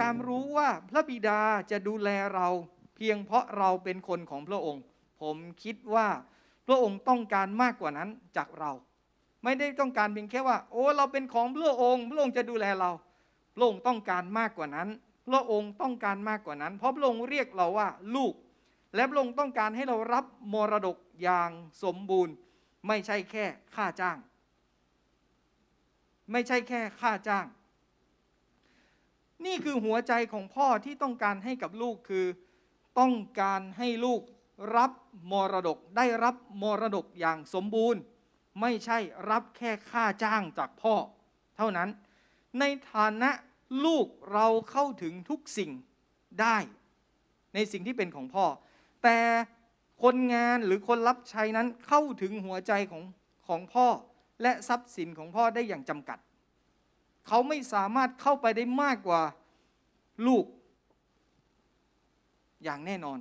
การรู้ว่าพระบิดาจะดูแลเราเพียงเพราะเราเป็นคนของพระองค์ ผมคิดว่าพระองค์ต้องการมากกว่านั้นจากเรา ไม่ได้ต้องการเพียงแค่ว่า โอ้เราเป็นของพระองค์ พระองค์จะดูแลเรา พระองค์ต้องการมากกว่านั้น พระองค์ต้องการมากกว่านั้น เพราะพระองค์เรียกเราว่าลูก และพระองค์ต้องการให้เรารับมรดกอย่างสมบูรณ์ ไม่ใช่แค่ค่าจ้าง ไม่ใช่แค่ค่าจ้าง นี่คือหัวใจของพ่อที่ต้องการให้กับลูกคือ ต้องการให้ลูกรับมรดกได้รับมรดกอย่างสมบูรณ์ ไม่ใช่รับแค่ค่าจ้างจากพ่อ เท่านั้น ในฐานะลูกเราเข้าถึงทุกสิ่งได้ ในสิ่งที่เป็นของพ่อ แต่คนงานหรือคนรับใช้นั้นเข้าถึงหัวใจของของพ่อ และทรัพย์สินของพ่อได้อย่างจำกัด เขาไม่สามารถเข้าไปได้มากกว่า ลูกอย่างแน่นอน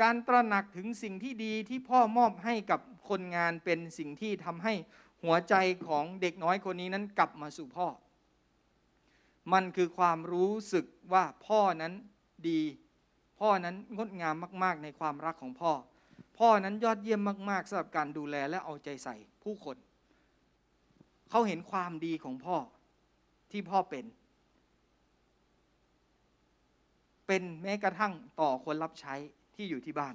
การตระหนักถึงสิ่งที่ดีที่พ่อมอบให้กับคนงานเป็นสิ่งที่ทำให้หัวใจของเด็กน้อยคนนี้นั้นกลับมาสู่พ่อ มันคือความรู้สึกว่าพ่อนั้นดี พ่อนั้นงดงามมาก ๆ ในความรักของพ่อ พ่อนั้นยอดเยี่ยมมากๆสำหรับการดูแลและเอาใจใส่ผู้คน เขาเห็นความดีของพ่อที่พ่อเป็น เป็นแม้กระทั่งต่อคนรับใช้ที่อยู่ที่บ้าน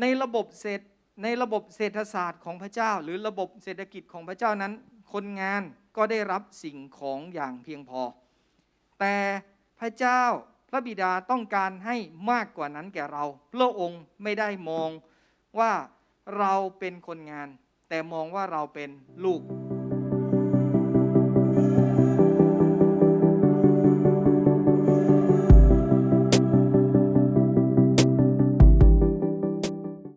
ในระบบเศรษฐในระบบเศรษฐศาสตร์ของพระเจ้า หรือระบบเศรษฐกิจของพระเจ้านั้น คนงานก็ได้รับสิ่งของอย่างเพียงพอ แต่พระเจ้าพระบิดาต้องการให้มากกว่านั้นแก่เราพระองค์ไม่ได้มองว่าเราเป็นคนงาน แต่มองว่าเราเป็นลูก